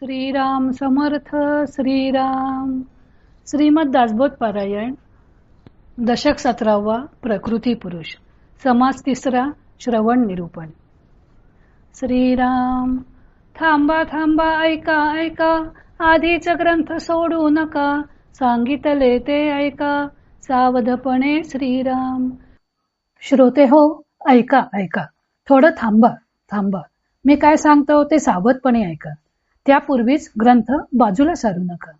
श्रीराम समर्थ श्रीराम. श्रीमद दासबोध पारायण दशक सतरावा प्रकृती पुरुष समास तिसरा श्रवण निरूपण. श्रीराम थांबा थांबा ऐका ऐका आधीच ग्रंथ सोडू नका सांगितले ते ऐका सावधपणे श्रीराम. श्रोते हो ऐका ऐका थोडं थांबा थांबा. मी काय सांगतो ते सावधपणे ऐका. त्यापूर्वीच ग्रंथ बाजूला सारू नका.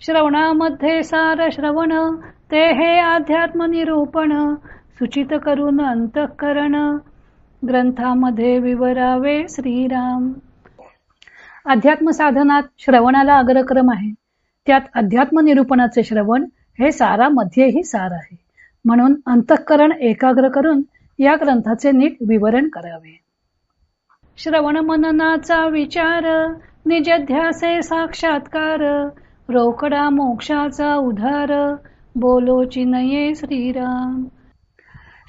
श्रवणामध्ये सार श्रवण ते हे अध्यात्म निरूपण सूचित करून अंतःकरण. ग्रंथामध्ये विवरावे श्रीराम. अध्यात्म साधनात श्रवणाला अग्रक्रम आहे. त्यात अध्यात्म निरूपणाचे श्रवण हे सारामध्येही सार आहे. म्हणून अंतःकरण एकाग्र करून या ग्रंथाचे नीट विवरण करावे. श्रवण मननाचा विचार निजध्यासे साक्षात्कार रोकडा मोक्षाचा उधार बोलोची नये श्रीराम.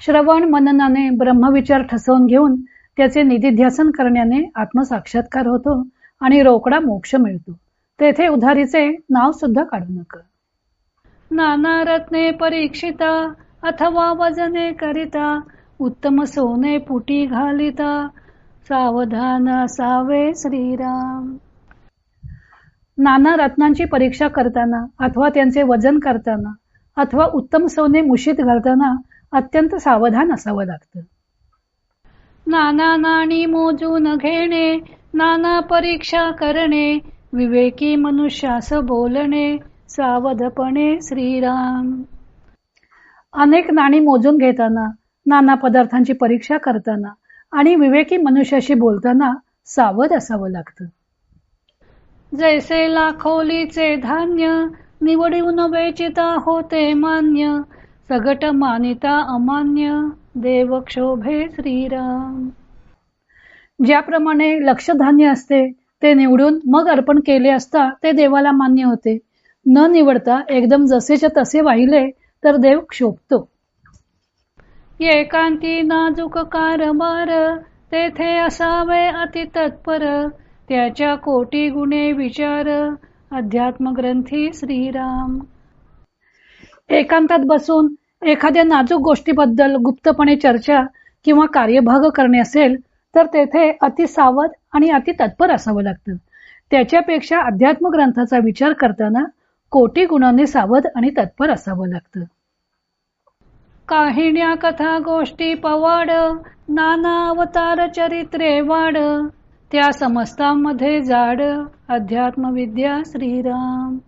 श्रवण मननाने ब्रह्मविचार ठसवून घेऊन त्याचे निधिध्यासन करण्याने आत्मसाक्षात्कार होतो आणि रोकडा मोक्ष मिळतो. तेथे उधारीचे नाव सुद्धा काढू नका. नाना रत्ने परीक्षिता अथवा वजने करिता उत्तम सोने पुटी घालिता सावधान असावे श्रीराम. नाना रत्नांची परीक्षा करताना अथवा त्यांचे वजन करताना अथवा उत्तम सोने मुशीत घालताना अत्यंत सावधान असावं लागतं. नाना नाणी मोजून घेणे नाना परीक्षा करणे विवेकी मनुष्यास बोलणे सावधपणे श्रीराम. अनेक नाणी मोजून घेताना नाना पदार्थांची परीक्षा करताना आणि विवेकी मनुष्याशी बोलताना सावध असावं लागतं. जैसे लाखोलीचे धान्य निवडून वेचिता होते मान्य सगट मानिता अमान्य देव क्षोभे श्रीराम. ज्याप्रमाणे लक्षधान्य असते ते निवडून मग अर्पण केले असता ते देवाला मान्य होते. न निवडता एकदम जसेच्या तसे वाहिले तर देव क्षोभतो. एकांती नाजूक कारभार तेथे असावे अति तत्पर त्याच्या कोटी गुणे विचार. अध्यात्म ग्रंथी श्रीराम. एकांतात बसून एखाद्या नाजूक गोष्टीबद्दल गुप्तपणे चर्चा किंवा कार्यभाग करणे असेल तर तेथे अति सावध आणि अति तत्पर असावं लागतं. त्याच्यापेक्षा अध्यात्म ग्रंथाचा विचार करताना कोटी गुणांनी सावध आणि तत्पर असावं लागतं. काहिण्या कथा गोष्टी पवाड नाना अवतार चरित्रे वाड. त्या समस्तांमध्ये जाड अध्यात्मविद्या श्रीराम.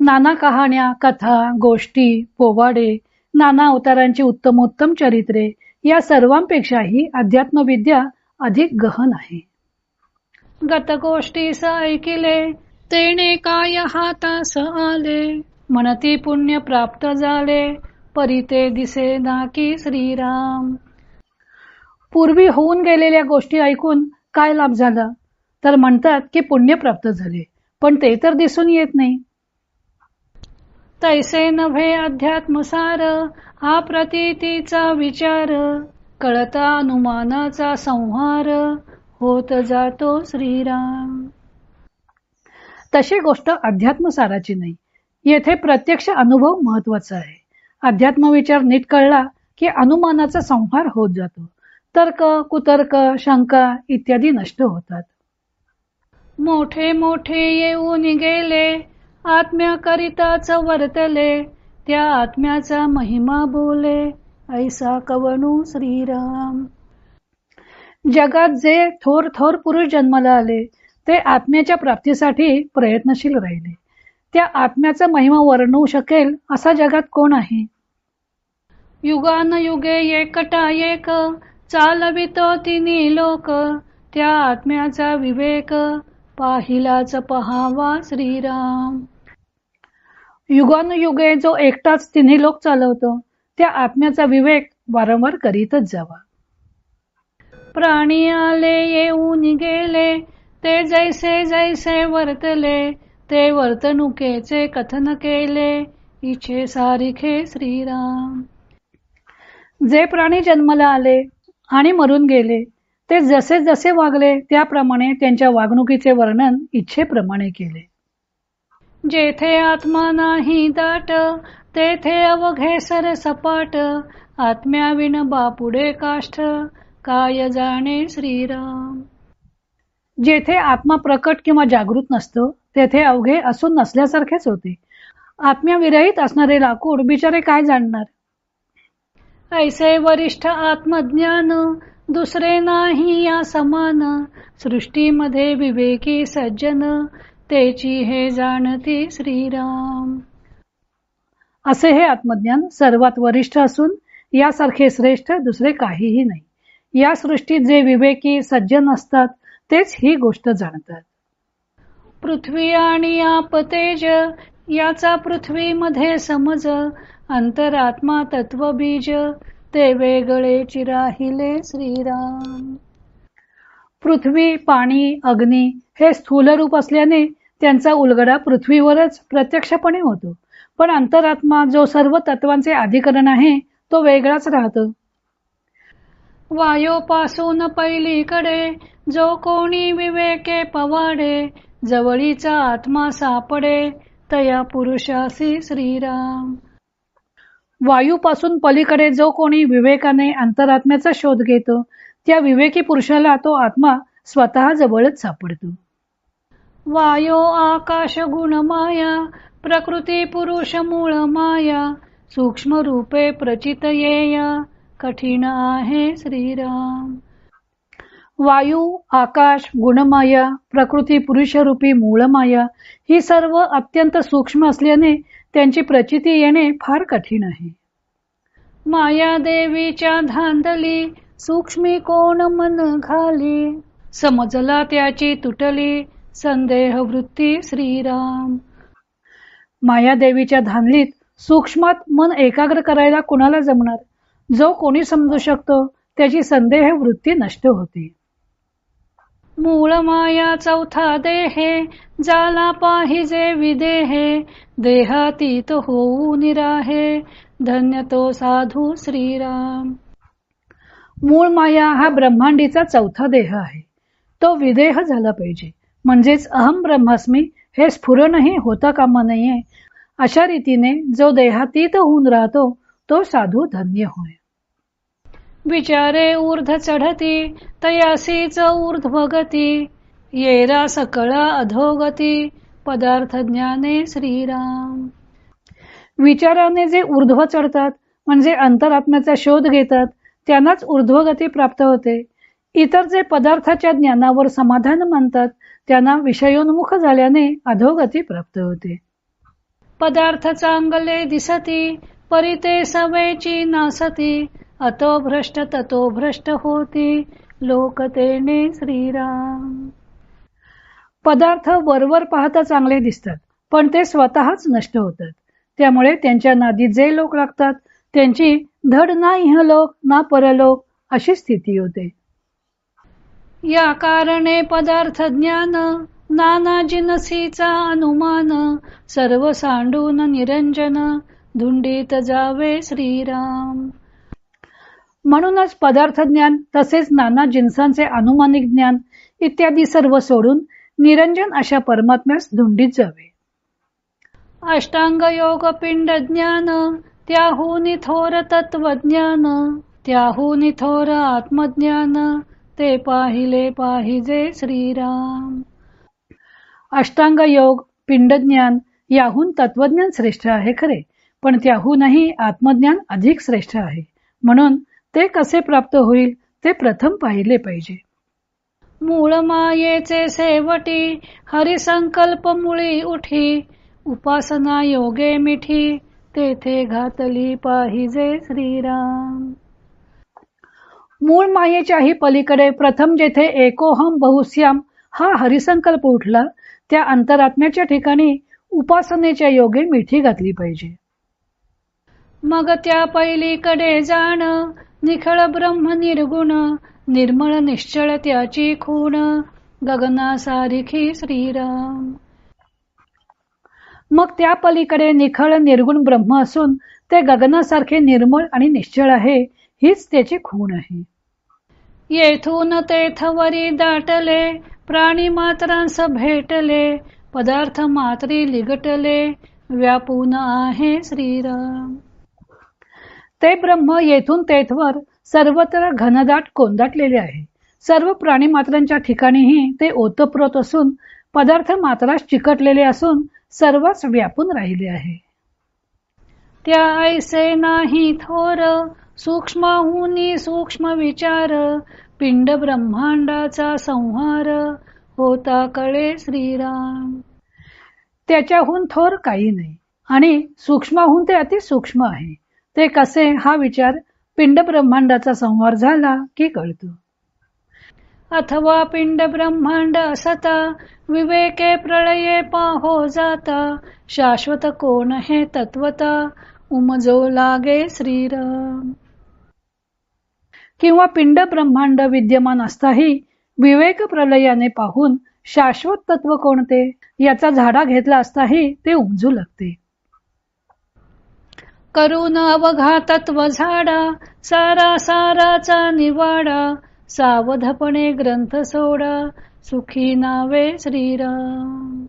नाना कहाण्या कथा गोष्टी पोवाडे नाना अवतारांची उत्तमोत्तम चरित्रे या सर्वांपेक्षाही अध्यात्मविद्या अधिक गहन आहे. गत गोष्टी ऐकिले तेने काय हातास आले? म्हणती पुण्य प्राप्त झाले. परिते दिसे नाकी श्रीराम. पूर्वी होऊन गेलेल्या गोष्टी ऐकून काय लाभ झाला? तर म्हणतात की पुण्य प्राप्त झाले पण ते तर दिसून येत नाही. तैसे नव्हे अध्यात्मसार हा प्रतीचा विचार कळता अनुमानाचा संहार होत जातो श्रीराम. तशी गोष्ट अध्यात्मसाराची नाही. येथे प्रत्यक्ष अनुभव महत्त्वाचा आहे. अध्यात्म विचार नीट कळला की अनुमानाचा संहार होत जातो. तर्क कुतर्क शंका इत्यादी नष्ट होतात. मोठे मोठे येऊन गेले आत्म्याकरिताच वर्तले त्या आत्म्याचा महिमा बोले ऐसा कवणू श्रीराम. जगात जे थोर थोर पुरुष जन्माला आले ते आत्म्याच्या प्राप्तीसाठी प्रयत्नशील राहिले. त्या आत्म्याचा महिमा वर्णवू शकेल असा जगात कोण आहे? युगान युगे एकटा एक. चालवितो तिन्ही लोक. त्या आत्म्याचा विवेक. पाहिलाच पहावा श्रीराम. युगानुयुगे जो एकटाच तिन्ही लोक चालवतो त्या आत्म्याचा विवेक वारंवार करीतच जावा. प्राणी आले येऊन गेले ते जैसे जैसे वर्तले ते वर्तणुकेचे कथन केले. इच्छे सारिखे श्रीराम. जे प्राणी जन्माला आले आणि मरून गेले ते जसे जसे वागले त्याप्रमाणे त्यांच्या वागणुकीचे वर्णन इच्छेप्रमाणे केले. जेथे आत्मा नाही दाट तेथे अवघे सर सपाट आत्म्याविन बापुडे काष्ठ काय जाणे श्रीराम? जेथे आत्मा प्रकट किंवा जागृत नसतो तेथे अवघे असून नसल्यासारखेच होते. आत्म्याविरहित असणारे लाकूड बिचारे काय जाणणार? ऐसे वरिष्ठ आत्मज्ञान दुसरे नाही या समान. सृष्टीमध्ये विवेकी सज्जन तेची हे जाणती श्रीराम. असे हे आत्मज्ञान सर्वात वरिष्ठ असून यासारखे श्रेष्ठ दुसरे काहीही नाही. या सृष्टीत जे विवेकी सज्जन असतात तेच ही गोष्ट जाणतात. पृथ्वी आणि आपतेज याचा पृथ्वीमध्ये समज अंतरात्मा तत्व बीज ते वेगळे चिराहिले श्रीराम. पृथ्वी पाणी अग्नी हे स्थूल रूप असल्याने त्यांचा उलगडा पृथ्वीवरच प्रत्यक्षपणे होतो. पण अंतरात्मा जो सर्व तत्वांचे अधिकरण आहे तो वेगळाच राहतो. वायोपासून पहिलीकडे जो कोणी विवेके पवाडे जवळीचा आत्मा सापडे तया पुरुषासी श्रीराम. वायूपासून पलीकडे जो कोणी विवेकाने अंतरात्म्याचा शोध घेतो त्या विवेकी पुरुषाला तो आत्मा स्वतः जवळच सापडतो. वायो आकाश गुण माया प्रकृती पुरुष मूळ माया सूक्ष्म रूपे प्रचित येया कठीण आहे श्रीराम. वायू आकाश गुणमाया प्रकृती पुरुषरूपी मूळमाया ही सर्व अत्यंत सूक्ष्म असल्याने त्यांची प्रचिती येणे फार कठीण आहे. माया देवीच्या धांदली सूक्ष्मी कोण मन घाली? समजला त्याची तुटली संदेह वृत्ती श्रीराम. माया देवीच्या धानलीत सूक्ष्मात मन एकाग्र करायला कुणाला जमणार? जो कोणी समजू शकतो त्याची संदेह वृत्ती नष्ट होते. मूळ माया चौथा देहे जाला पाहिजे विदेहे देहातीत होऊ निराहे. धन्य तो साधू श्रीराम. मूळ माया हा ब्रह्मांडीचा चौथा देह आहे. तो विदेह झाला पाहिजे. म्हणजेच अहम ब्रह्मास्मी हे स्फुरणही होता कामा नये अशा रीतीने जो देहातीत होऊन राहतो तो साधू धन्य होय. विचारे ऊर्ध चढती तयासीच ऊर्ध्वगती येरा सकळा अधोगती पदार्थ ज्ञाने श्रीराम. विचाराने जे ऊर्ध्व चढतात म्हणजे अंतरात्म्याचा शोध घेतात त्यांनाच ऊर्ध्वगती प्राप्त होते. इतर जे पदार्थाच्या ज्ञानावर समाधान मानतात त्यांना विषयोन्मुख झाल्याने अधोगती प्राप्त होते. पदार्थ चांगले दिसती परिते सवेची नासती अतो भ्रष्ट ततो भ्रष्ट होती लोकतेने श्रीराम. पदार्थ वरवर पाहता चांगले दिसतात पण ते स्वतःच नष्ट होतात. त्यामुळे त्यांच्या नादी जे लोक लागतात त्यांची धड ना इहलोक ना परलोक अशी स्थिती होते. या कारणे पदार्थ ज्ञान नाना जिनसीचा अनुमान सर्व सांडून निरंजन धुंडीत जावे श्रीराम. म्हणूनच पदार्थ ज्ञान तसेच नाना जिन्सांचे अनुमानिक ज्ञान इत्यादी सर्व सोडून निरंजन अशा परमात्म्यास धुंडीत जावे. अष्टांग योग पिंड ज्ञान त्याहून थोर तत्वज्ञान त्याहून थोर आत्मज्ञान ते पाहिले पाहिजे श्रीराम. अष्टांग योग पिंडज्ञान याहून तत्वज्ञान श्रेष्ठ आहे खरे पण त्याहूनही आत्मज्ञान अधिक श्रेष्ठ आहे. म्हणून ते कसे प्राप्त होईल ते प्रथम पाहिले पाहिजे. मूळ मायेचे सेवटी हरिसंकल्प मुळी उठी. उपासना योगे मिठी. तेथे घातली पाहिजे श्रीराम. मूळ मायेच्याही पलीकडे प्रथम जेथे एकोहम बहुश्याम हा हरिसंकल्प उठला त्या अंतरात्म्याच्या ठिकाणी उपासनेच्या योगे मिठी घातली पाहिजे. मग त्या पहिलीकडे जाण निखळ ब्रह्म निर्गुण निर्मळ निश्चळ त्याची खूण गगनासारिखी श्रीराम. मग त्या पलीकडे निखळ निर्गुण ब्रह्म असून ते गगनासारखे निर्मळ आणि निश्चळ आहे हीच त्याची खूण आहे. येथून तेथवरी दाटले प्राणी मात्रांस भेटले पदार्थ मात्री लिगटले व्यापून आहे श्रीराम. ते ब्रह्म येथून तेथवर सर्वत्र घनदाट कोंदाटलेले आहे. सर्व प्राणी मात्रांच्या ठिकाणीही ते ओतप्रोत असून पदार्थ मात्रास चिकटलेले असून सर्वच व्यापून राहिले आहे. त्या ऐसे नाही थोर सूक्ष्माहुनी सूक्ष्म विचार पिंड ब्रह्मांडाचा संहार होता कळे श्रीराम. त्याच्याहून थोर काही नाही आणि सूक्ष्माहून ते अति सूक्ष्म आहे. ते कसे? हा विचार पिंड ब्रह्मांडाचा संहार झाला की कळतो. अथवा पिंड ब्रह्मांड असता विवेके प्रळये पाहो जाता शाश्वत कोण हे तत्वता? उमजो लागे श्रीराम किंवा पिंड ब्रह्मांड विद्यमान असताही विवेक प्रलयाने पाहून शाश्वत तत्व कोणते? याचा झाडा घेतला असताही ते उमजू लागते. करून अवघातत्व झाडा सारा साराचा निवाडा सावधपणे ग्रंथ सोडा सुखी नावे श्रीराम.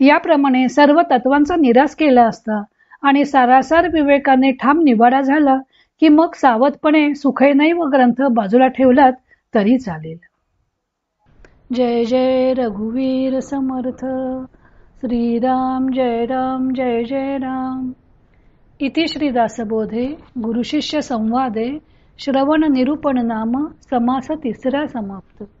याप्रमाणे सर्व तत्वांचा निराश केला असता आणि सारासार विवेकाने ठाम निवाडा झाला की मग सावधपणे सुखैनय व ग्रंथ बाजूला ठेवलात तरी चालेल. जय जय रघुवीर समर्थ. श्रीराम जय राम जय जय राम. इति श्रीदासबोधे गुरुशिष्य संवादे श्रवण निरूपण नाम समास तिसरा समाप्त।